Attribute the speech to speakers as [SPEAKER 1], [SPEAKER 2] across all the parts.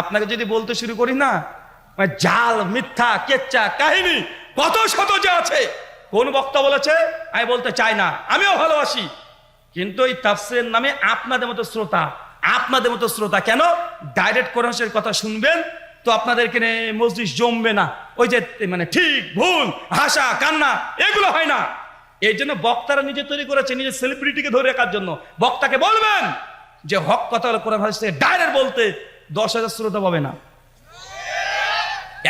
[SPEAKER 1] আপনাকে যদি বলতে শুরু করি না মানে জাল, মিথ্যা কেচ্চা কাহিনী, কত শত যে আছে, কোন বক্তা বলেছে, আমি বলতে চাই না, আমিও ভালোবাসি। কিন্তু এই তাফসিরের নামে আপনাদের মতো শ্রোতা, আপনাদের মতো শ্রোতা কেন? ডাইরেক্ট কোরআনের কথা শুনবেন, তো আপনাদেরকে মসজিদ জমবে না। ওই যে মানে ঠিক, ভুল, হাসা, কান্না, এগুলো হয় না। এই জন্য বক্তারা নিজে তৈরি করেছে, নিজের সেলিব্রিটিকে ধরে রাখার জন্য। বক্তাকে বলবেন যে হক কথা হলো কোরআন হাদিস থেকে ডাইরেক্ট বলতে দশ হাজার শ্রোতা পাবে না।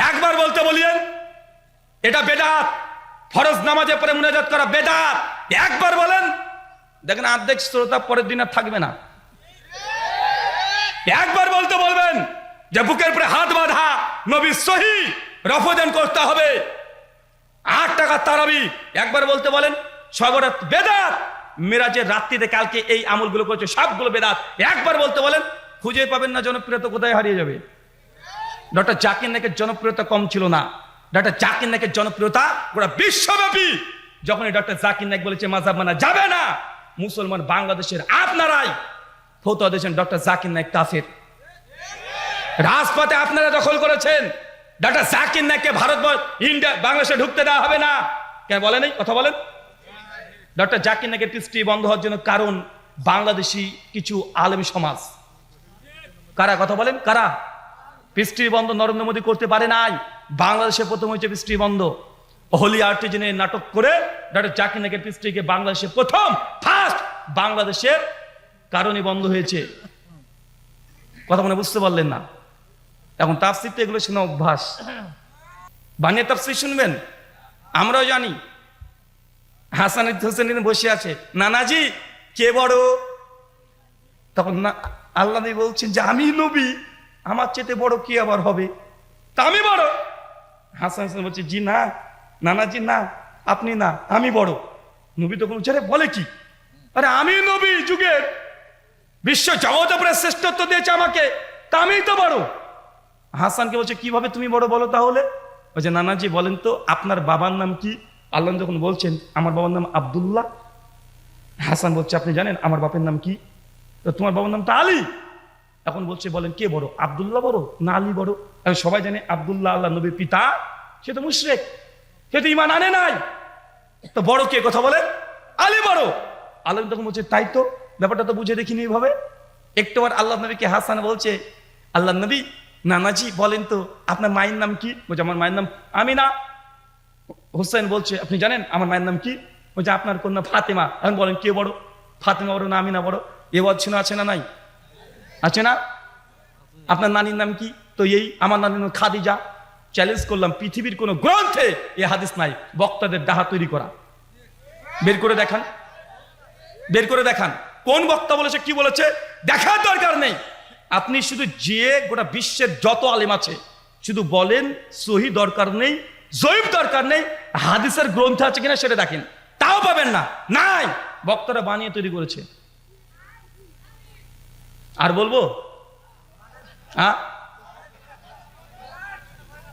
[SPEAKER 1] একবার বলতে বলিয়েন, এটা বেদাত। ফরজ নামাজে পরে মুনাজাত করা বেদাত। একবার বলেন, দেখেন অর্ধেক শ্রোতা পরের দিন আর থাকবে না। একবার বলতে বলবেন যে বুকের উপরে হাত বাঁধা, নবী সহি রফদান করতে হবে। আট টাকা তারাবি, একবার বলতে বলেন সবরাত বেদাত। মিরাজের রাত্রিতে কালকে এই আমলগুলো করছে, সবগুলো বেদাত। একবার বলতে বলেন খুঁজে পাবেন না জনপ্রিয়তা কোথায় হারিয়ে যাবে। ডক্টর জাকির নাকের জনপ্রিয়তা কম ছিল না। ডক্টর জাকির নাকের জনপ্রিয়তা গোটা বিশ্বব্যাপী। যখন ডক্টর জাকির নাক বলেছে মাজাব মানা যাবে না। মুসলমান বাংলাদেশের আপনারাই। ফতোয়া দিয়েছেন ডক্টর জাকির নাইক কাফের। রাজপথে আপনারা দখল করেছেন। ডক্টর জাকির নাইককে ভারত ইন্ডিয়া, বাংলাদেশে ঢুকতে দেওয়া হবে না। কেন বলেন কথা বলেন। ডক্টর জাকির নাইকের কৃষ্টি বন্ধ হওয়ার জন্য কারণ বাংলাদেশি কিছু আলেম সমাজ। কারা? কথা বলেন, কারা? পৃষ্টি বন্ধ নরেন্দ্র মোদী করতে পারে নাই। বাংলাদেশে প্রথম হয়েছে পৃষ্টি বন্ধ। হোলি আর্টিজেনের নাটক করে ডক্টর জাকির নাকের পৃষ্টিকে বাংলাদেশে প্রথম ফার্স্ট বাংলাদেশের কারণে বন্ধ হয়েছে। কথা মনে বুঝতে পারলেন না। এখন তাফসির তো এগুলো শোনা অভ্যাস। বানিয়ে তাফসির শুনবেন? আমরাও জানি। হাসান হোসেন বসে আছে। নানাজি, কে বড়? তখন না আল্লাহ বলছেন যে, আমি নবী, আমার চেতে বড় কি আবার হবে? তা আমি বড়। হাসান হাসান বলছে, জি না নানাজি না, আপনি না, আমি বড়। নবী তখন "আরে, বলে কি? আরে, আমি নবী যুগের বিশ্ব জগত উপরে শ্রেষ্ঠত্ব দিয়েছে আমাকে, তা আমিই তো বড়। হাসানকে বলছে, কীভাবে তুমি বড় বলো তাহলে? বলছে নানাজি বলেন তো, আপনার বাবার নাম কি? আল্লাহ যখন বলছেন, আমার বাবার নাম আব্দুল্লাহ। হাসান বলছে, আপনি জানেন, আমার বাপের নাম কি? তো তোমার বাবার নামটা আলী। এখন বলছে, বলেন, কে বড়? আব্দুল্লাহ বড় না আলী বড়? এখন সবাই জানে আব্দুল্লাহ আল্লাহ নবীর পিতা। সে তো মুশরেক। সে তো ইমান আনে নাই। তো বড় কে কথা বলেন? আলী বড়। আলম তখন বলছে, তাই তো, ব্যাপারটা তো বুঝে দেখিনি এইভাবে। একটু আর আল্লাহ নবীকে হাসান বলছে, আল্লাহ নবী, নানাজি বলেন তো, আপনার মায়ের নাম কি? বলছে, আমার মায়ের নাম আমি না হোসেন বলছে, আপনি জানেন আমার মায়ের নাম কি? বলছে, আপনার কন্যা ফাতেমা। এখন বলেন, কে বড়? ফাতেমা বড় না আমি না বড়? এ বলছিল আছে না নাই? আছে না? আপনার নানির নাম কি? তো এই আমার নানির নাম খাদিজা। চ্যালেঞ্জ করলাম, পৃথিবীর কোনো গ্রন্থে এ হাদিস নাই। বক্তাদের ডাহা তৈরি করা। বের করে দেখান। বের করে দেখান। কোন বক্তা বলেছে, কি বলেছে? দেখার দরকার নেই। আপনি শুধু যে গোটা বিশ্বের যত আলেম আছে, শুধু বলেন, সহি দরকার নেই জৈব দরকার নেই, হাদিসের গ্রন্থ আছে কিনা সেটা দেখেন। তাও পাবেন না। নাই! বক্তারা বানিয়ে তৈরি করেছে। আর বলব? হ্যাঁ?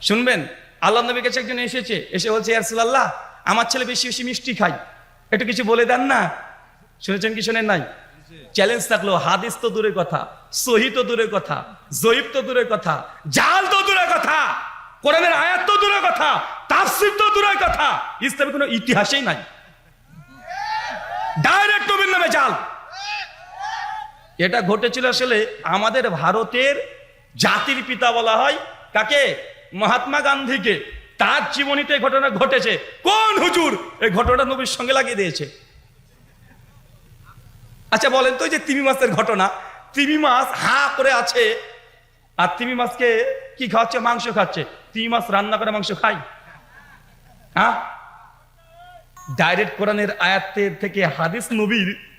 [SPEAKER 1] শুনবেন, আল্লাহ নবীর কাছে একজন এসেছে, এসে বলছে ইয়ারসুল্লাহ আমার ছেলে বেশি বেশি মিষ্টি খাই একটু কিছু বলে দেন না? শুনেছেন কি শোনেন নাই? চ্যালেঞ্জ থাকল, হাদিস তো দূরের কথা, সহি তো দূরের কথা, জয়ীব তো দূরের কথা, জাল তো দূরের কথা, কোরআনের আয়াত তো দূরের কথা, তাফসির তো দূরের কথা ইসলামের কোনো ইতিহাসেই নাই। ডাইরেক্ট নবীর নামে জাল। এটা ঘটেছিল আসলে আমাদের ভারতের জাতির পিতা বলা হয়। কাকে? মহাত্মা গান্ধীকে। তার জীবনীতে ঘটনা ঘটেছে। কোন হুজুর এই ঘটনাটা নবীর সঙ্গে লাগিয়ে দিয়েছে? আচ্ছা বলেন তো যে তিমি মাছের ঘটনা। তিমি মাছ হা করে আছে। আর তিমি মাছকে কি খাওয়াচ্ছে? মাংস খাচ্ছে। তিমি মাছ রান্না করে মাংস খাই হ্যাঁ? ডাইরেক্ট কোরআনের আয়াতের থেকে হাদিস নবীর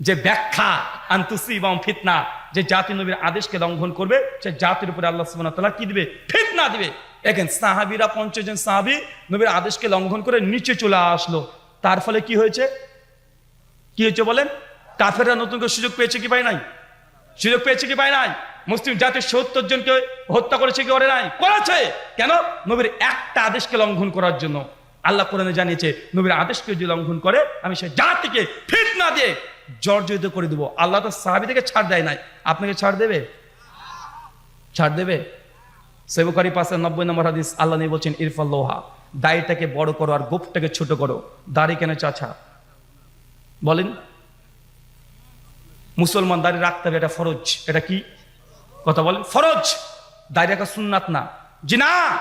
[SPEAKER 1] যে ব্যাখ্যা আন্তুসি এবং ফিতনা, যে জাতি নবীর আদেশকে লঙ্ঘন করবে, সে জাতির উপরে আল্লাহ সুবহানাহু ওয়া তাআলা কি দিবে? ফিতনা দিবে। দেখেন সাহাবীরা পঞ্চজন সাহাবী নবীর আদেশকে লঙ্ঘন করে নিচে চলে আসলো। তার ফলে কি হয়েছে? কি হয়েছে বলেন? কাফেররা নতুন করে সুযোগ পেয়েছে কি পায় নাই? সুযোগ পেয়েছে কি পায় নাই? মুসলিম জাতির সত্তর জনকে হত্যা করেছে কি করে নাই? করেছে। কেন? নবীর একটা আদেশকে লঙ্ঘন করার জন্য। আল্লাহ কোরআনে জানিয়েছে, নবীর আদেশকে যদি লঙ্ঘন করে, আমি সে জাতিকে ফিতনা দিয়ে জর্জরিত করে দেবো। আল্লাহ তো সাহাবি থেকে ছাড় দেয় নাই। আপনাকে ছাড় দেবে? ছাড় দেবে? সেবকারী পাশে নব্বই নম্বর হাদিস, আল্লাহ নিয়ে বলছেন ইরফাল লোহা, দাড়িটাকে বড় করো আর গোপটাকে ছোট করো। দাড়ি কেন চাচা? বলেন। মুসলমান দাড়ি রাখতে হবে, এটা ফরজ। এটা কি? কথা বলেন। ফরজ। দাড়ি রাখা সুন্নাত না। জি না!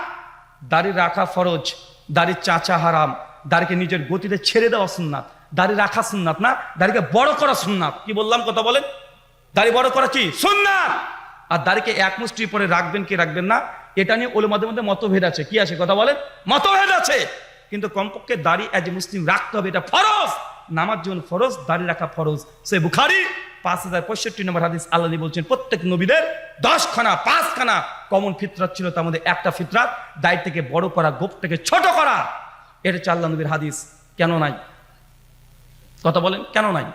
[SPEAKER 1] দাড়ি রাখা ফরজ। দাড়ি চাচা হারাম। দাড়িকে নিজের গতিতে ছেড়ে দেওয়া সুন্নাত। দাড়ি রাখা সুন্নাত না, দাড়িকে বড় করা সুন্নাত। কি বললাম কথা বলেন? দাড়ি বড় করা কি? সুন্নাত! আর দাড়িকে এক মুষ্টি পরে রাখবেন কি রাখবেন না? এটা নিয়ে ওলমাদের মধ্যে মতভেদ আছে। কি আছে কথা বলেন? মতভেদ আছে। কিন্তু কমপক্ষে দাড়ি এজ মুসলিম রাখতে হবে, এটা ফরজ। নামাজ জীবন ফরজ, দাড়ি রাখা ফরজ। সে বুখারি পাঁচ হাজার পঁয়ষট্টি নম্বর হাদিস আল্লাহ বলছেন, প্রত্যেক নবীদের দশখানা, পাঁচখানা কমন ফিতরাত ছিল তার মধ্যে একটা ফিতরাত দায় থেকে বড় করা, গোপ থেকে ছোট করা। এটা আল্লাহ নবীর হাদিস। কেন নাই? কথা বলেন, কেন নাই?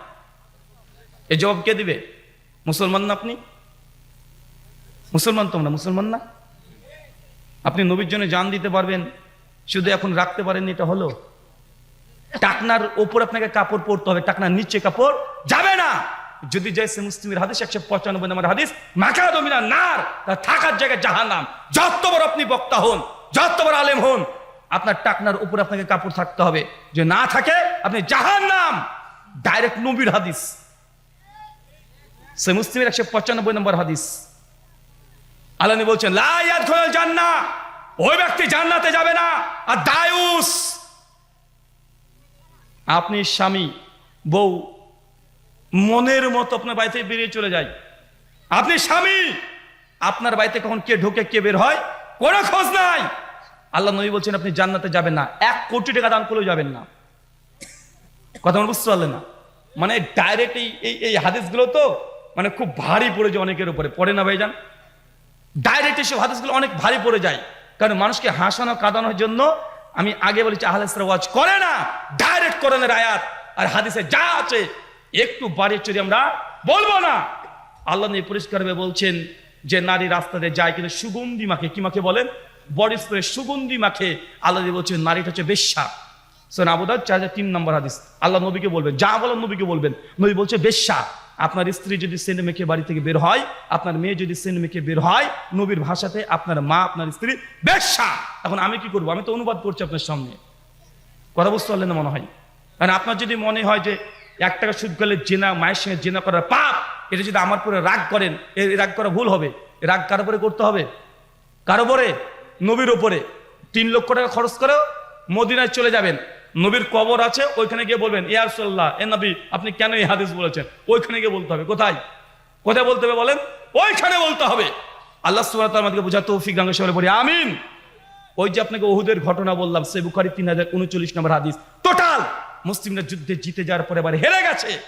[SPEAKER 1] এই জবাব কে দিবে? মুসলমান না আপনি? মুসলমান তোমরা মুসলমান না? আপনি নবীর জন্য জান দিতে পারবেন, শুধু এখন রাখতে পারেন এটা হলো। টাকনার ওপর আপনাকে কাপড় পরতে হবে, টাকনার নিচে কাপড় যাবে না। যদি যাইছে মুসলিমের হাদিস, একশো পঁচানব্বই নম্বর হাদিস মাখা দমিনা নার থাকার জায়গায় জাহান নাম যত বড় আপনি বক্তা হন, যত বড় আলেম হন, আপনার টাকনার উপর আপনাকে কাপড় থাকতে হবে। যে না থাকে আপনি জাহান নাম ডাইরেক্ট নবীর হাদিস। সে মুসলিমের একশো পঁচানব্বই নম্বর হাদিস। আলানি বলছেন লায়াত খোল জান্না ওই ব্যক্তি জান্নাতে যাবে না। আর দায়ুস আপনি স্বামী, বউ, মনের মতো আপনার বাড়িতে বেরিয়ে চলে যায়। আপনি স্বামী, আপনার বাড়িতে কখন কে ঢোকে কে বের হয়, কোনো খোঁজ নাই। আল্লাহ নবী বলছেন, আপনি জান্নাতে যাবেন না। এক কোটি টাকা দান করলেও যাবেন না। কথা আমার বুঝতে পারলেন না? মানে ডাইরেক্ট এই, এই- হাদিসগুলো তো মানে খুব ভারী পড়ে যায় অনেকের উপরে। পড়ে না ভাইজান? ডাইরেক্ট এসব হাদিসগুলো অনেক ভারী পড়ে যায়। কারণ মানুষকে হাসানো, কাঁদানোর জন্য আমি আগে বলেছি আহলেসরা ওয়াজ করে না। ডাইরেক্ট কোরআনের আয়াত আর হাদিসে যা আছে, একটু বাড়িয়ে চড়ি আমরা বলব না। আল্লাহ নিয়ে পরিষ্কারভাবে বলছেন যে, নারী রাস্তাতে যায় কিন্তু সুগন্ধি মাখে। কি মাখে বলেন? বডি স্প্রে সুগন্ধি মাখে। আল্লাহ বলছেন, নারীটা হচ্ছে বেশ্যা। সোন আবুদার চার হাজার তিন নম্বর হাদিস। আল্লাহ নবীকে বলবেন, যা বলেন নবীকে বলবেন। নবী বলছে বেশ্যা আপনার স্ত্রী যদি সেন্ট মেখে বাড়ি থেকে বের হয়, আপনার মেয়ে যদি সেন্ট মেখে বের হয়, নবীর ভাষাতে আপনার মা, আপনার স্ত্রী বেশ্যা এখন আমি কি করব? আমি তো অনুবাদ করছি আপনার সামনে। কথা বুঝতে পারলেন না মনে হয়? কারণ আপনার যদি মনে হয় যে এক টাকা সুদ করলে জেনা, মায়ের সঙ্গে জেনা করার পাপ, এটা যদি আমার পরে রাগ করেন এই রাগ করা ভুল হবে। রাগ কারও পরে করতে হবে? কারও পরে নবীর ওপরে তিন লক্ষ টাকা খরচ করে মদিনায় চলে যাবেন। নবীর কবর আছে, ওইখানে গিয়ে বলবেন ইয়ার সাল্লাহ এ নবী, আপনি কেন এই হাদিস বলেছেন? ওইখানে গিয়ে বলতে হবে। কোথায়? কোথায় বলতে হবে বলেন? ওইখানে বলতে হবে। আল্লাহ সুবাহ আমাদেরকে বোঝা তৌফিক গাঙ্গে সবাই বলি, আমিন। ওই যে আপনাকে ওহুদের ঘটনা বললাম সে বুখারি তিন হাজার উনচল্লিশ নম্বর হাদিস। টোটাল মুসলিমরা যুদ্ধে জিতে যাওয়ার পরে এবার হেরে গেছে।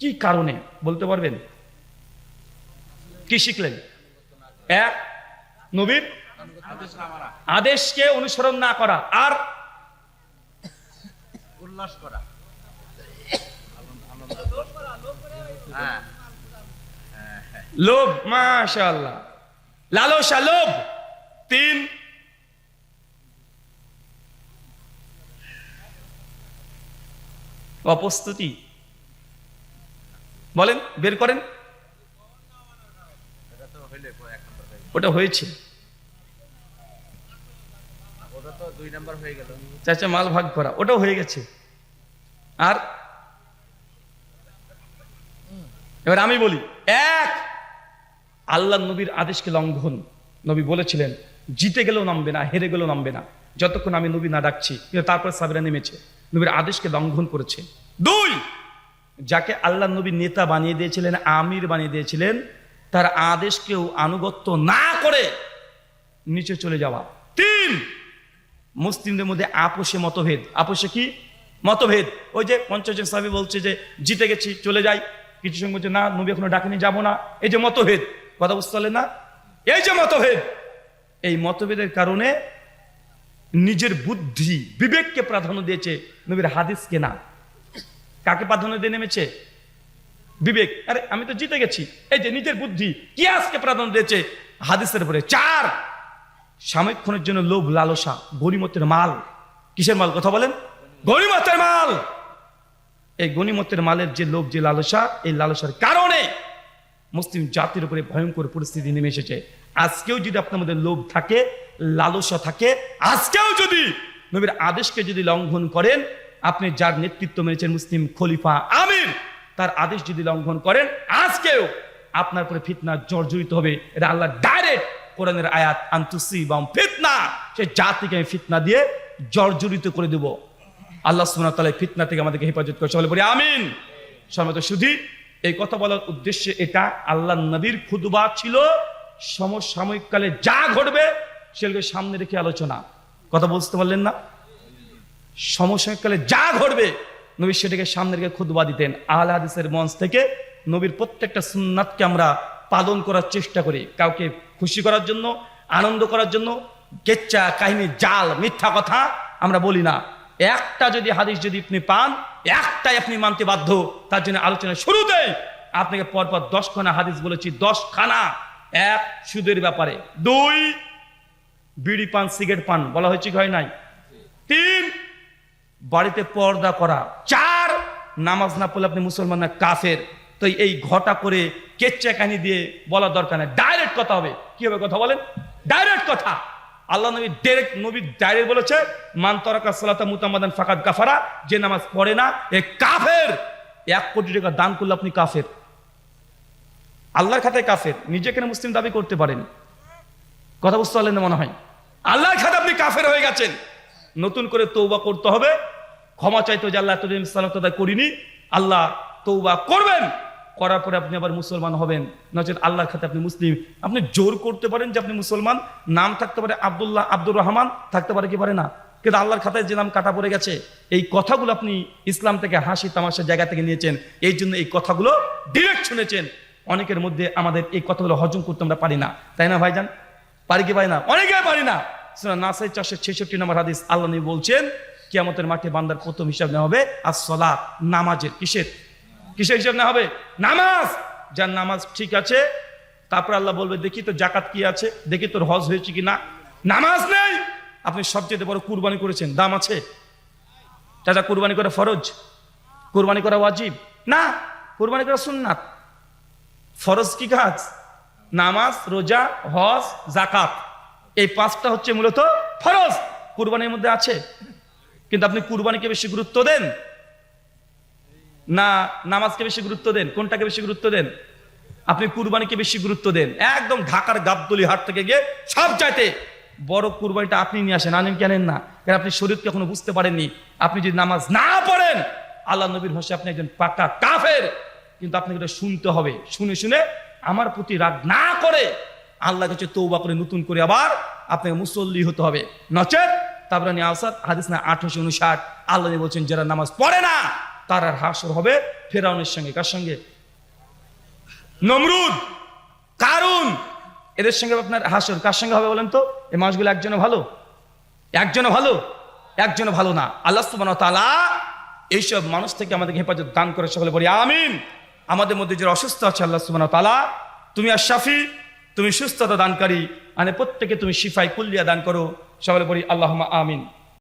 [SPEAKER 1] কি কারণে? বলতে পারবেন? কি শিখলেন? এক, নবীর আদেশকে অনুসরণ না করা। আর
[SPEAKER 2] উল্লাস করা। হ্যাঁ।
[SPEAKER 1] লোভ মাশাল্লাহ লালসা লোভ। তিন। অপ্রস্তুতি। বলেন বের করেন। ওটা হয়েছে।
[SPEAKER 2] ওটা তো দুই নম্বর হয়ে গেল।
[SPEAKER 1] চাচা মাল ভাগ করা। ওটাও হয়ে গেছে। আর? এবার আমি বলি, এক! আল্লাহ নবীর আদেশকে লঙ্ঘন। নবী বলেছিলেন, জিতে গেলেও নামবে না, হেরে গেলেও নামবে না। যতক্ষণ আমি নবী না ডাকছি, কিন্তু তারপরে সাবিরা নেমেছে। নবীর আদেশকে লঙ্ঘন করেছে। দুই! যাকে আল্লাহ নবী নেতা বানিয়ে দিয়েছিলেন, আমির বানিয়ে দিয়েছিলেন, তার আদেশকেও আনুগত্য না করে নিচে চলে যাওয়া। তিন! মুসলিমদের মধ্যে আপোষে মতভেদ। আপোষে কি? মতভেদ। ওই যে পঞ্চাশ সাহেব বলছে যে, জিতে গেছি, চলে যাই। কিছু সঙ্গে বলছে, না, নবী এখনও ডাকেনি, যাব না। এই যে মতভেদ, কথা বুঝতে পারলেন না? এই যে মতভেদ, এই মতভেদের কারণে নিজের বুদ্ধি বিবেককে প্রাধান্য দিয়েছে নবীর হাদিসকে না কাকে প্রাধান্য দিয়ে নেমেছে? বিবেক। আরে, আমি তো জিতে গেছি। এই যে নিজের বুদ্ধি কি আজকে প্রাধান্য দিয়েছে হাদিসের উপরে। চার সাময়িকক্ষণের জন্য লোভ, লালসা, গরিমতের মাল। কিসের মাল? কথা বলেন। গরিমতের মাল। এই গনিমতের মালের যে লোভ, যে লালসা, এই লালসার কারণে মুসলিম জাতির উপরে ভয়ঙ্কর পরিস্থিতি নেমে এসেছে। আজকেও যদি আপনার মধ্যে লোভ থাকে, লালসা থাকে, আজকেও যদি নবীর আদেশকে যদি লঙ্ঘন করেন, আপনি যার নেতৃত্ব মেনেছেন মুসলিম খলিফা আমির, তার আদেশ যদি লঙ্ঘন করেন, আজকেও আপনার উপরে ফিতনা জর্জরিত হবে। এটা আল্লাহ ডাইরেক্ট কোরআনের আয়াত আন্তুসি বাম ফিতনা। সে জাতিকে আমি ফিতনা দিয়ে জর্জরিত করে দেব। আল্লাহ ওয়া তাআলা ফিতনা থেকে আমাদেরকে হেফাজত করে সকলে বলি আমিন। সম্মত শুধু এই কথা বলার উদ্দেশ্য এটা, আল্লাহ নবীর খুদবা ছিল সমসাময়িক কালে যা ঘটবে সেগুলোকে সামনে রেখে আলোচনা। কথা বুঝতে পারলেন না? সমসাময়িক কালে যা ঘটবে, নবী সেটাকে সামনে রেখে খুদবা দিতেন। আহল হাদিসের মঞ্চ থেকে নবীর প্রত্যেকটা সুন্নাতকে আমরা পালন করার চেষ্টা করি। কাউকে খুশি করার জন্য, আনন্দ করার জন্য কেচ্চা কাহিনী, জাল, মিথ্যা কথা আমরা বলি না। একটা যদি হাদিস যদি আপনি পান, একটাই আপনি মানতে বাধ্য। তার জন্য আলোচনা শুরুতে আপনাকে পরপর দশখানা হাদিস বলেছি, দশখানা। এক, সুদের ব্যাপারে। দুই, বিড়ি পান, সিগারেট পান, বলা হয়েছে হয় নাই? তিন, বাড়িতে পর্দা করা। চার, নামাজ না পড়লে আপনি মুসলমান না, কাফের। তো এই ঘটা করে কেচ্চা কাহিনী দিয়ে বলার দরকার নেই। ডাইরেক্ট কথা হবে। কি হবে কথা বলেন? ডাইরেক্ট কথা। আল্লাহ নবী ডাইরেক্ট নবী ডাইরেক্ট বলেছে, মান তরাকা সালাতা মুতামাদান ফাকাদ কাফারা যে নামাজ পড়ে না, এ কাফের। এক কোটি টাকা দান করলে আপনি কাফের। আল্লাহর খাতায় কাফের। নিজেকে মুসলিম দাবি করতে পারেন। কথা বুঝতে পারলেন মনে হয়? আল্লাহর খাতে আপনি কাফের হয়ে গেছেন। নতুন করে তৌবা করতে হবে। ক্ষমা চাইতে যে আল্লাহ এতদিন সালাতদা করিনি। আল্লাহ তৌবা করবেন। করার পরে আপনি আবার মুসলমান হবেন। নচেত আল্লাহর খাতে আপনি মুসলিম। আপনি জোর করতে পারেন যে আপনি মুসলমান, নাম থাকতে পারে আবদুল্লাহ আব্দুর রহমান, থাকতে পারে কি পারে না। কিন্তু আল্লাহর খাতায় যে নাম কাটা পড়ে গেছে, এই কথাগুলো আপনি ইসলাম থেকে হাসি তামাশার জায়গা থেকে নিয়েছেন, এই জন্য এই কথাগুলো ডিরেক্ট শুনেছেন। অনেকের মধ্যে আমাদের এই কথাগুলো হজম করতে আমরা পারি না। তাই না ভাইজান? পারি কি পারি না? অনেকে পারি না। নাসাই চারশো ছেষট্টি নম্বর হাদিস আল্লাহ বলছেন, কিয়ামতের মাঠে বান্দার প্রথম হিসাব নেওয়া হবে আর সলা নামাজের, কিসের? কিসের হিসাব নেওয়া হবে? নামাজ! যার নামাজ ঠিক আছে, তারপর আল্লাহ বলবে, দেখি তো জাকাত কি আছে? দেখি তোর হজ হয়েছে কি না নামাজ নেই! আপনি সবচেয়ে বড় কুরবানি করেছেন, দাম আছে। চাচা, কুরবানি করা ফরজ? কুরবানি করা ওয়াজিব? না, কুরবানি করা সুন্নাত। ফরজ কি কাজ? নামাজ, রোজা, হজ, জাকাত। এই পাঁচটা হচ্ছে মূলত ফরজ। কুরবানির মধ্যে আছে। কিন্তু আপনি কুরবানিকে বেশি গুরুত্ব দেন। না, নামাজকে বেশি গুরুত্ব দেন, কোনটাকে বেশি গুরুত্ব দেন? আপনি কুরবানিকে বেশি গুরুত্ব দেন। একদম ঢাকার গাবদলি হাট থেকে গিয়ে সব চাইতে বড় কুরবানিটা আপনি নিয়ে আসেন। আনেন কেনেন না? কারণ আপনি শরীরকে এখনও বুঝতে পারেননি। আপনি যদি নামাজ না পড়েন, আল্লাহ নবীর ভাষায় আপনি একজন পাকা কাফের। কিন্তু আপনাকে এটা শুনতে হবে। শুনে শুনে আমার প্রতি রাগ না করে আল্লাহ কাছে তৌবা করে, নতুন করে আবার আপনাকে মুসল্লি হতে হবে। নচেত তারপরে আসাদ হাদিস না আঠারোশো উনষাট, আল্লাহ বলছেন, যারা নামাজ পড়ে না তার আর হাসর হবে ফেরাউনের সঙ্গে। কার সঙ্গে? নমরুদ! কারুন! এদের সঙ্গে আপনার হাসর কার সঙ্গে হবে বলেন তো? এই মাসগুলো একজনে ভালো? একজনে ভালো? একজনে ভালো না। আল্লাহ সুবহানাহু ওয়া তাআলা এইসব মানুষ থেকে আমাদেরকে হেফাজত দান করে সকলে বলি, আমিন! আমাদের মধ্যে যে অসুস্থ আছে, আল্লাহ সুবহানাহু তালা তুমি আর শাফি, তুমি সুস্থতা দানকারী মানে প্রত্যেকে তুমি শিফাই কুল্লিয়া দান করো। সকলে বলি আল্লাহ আমিন।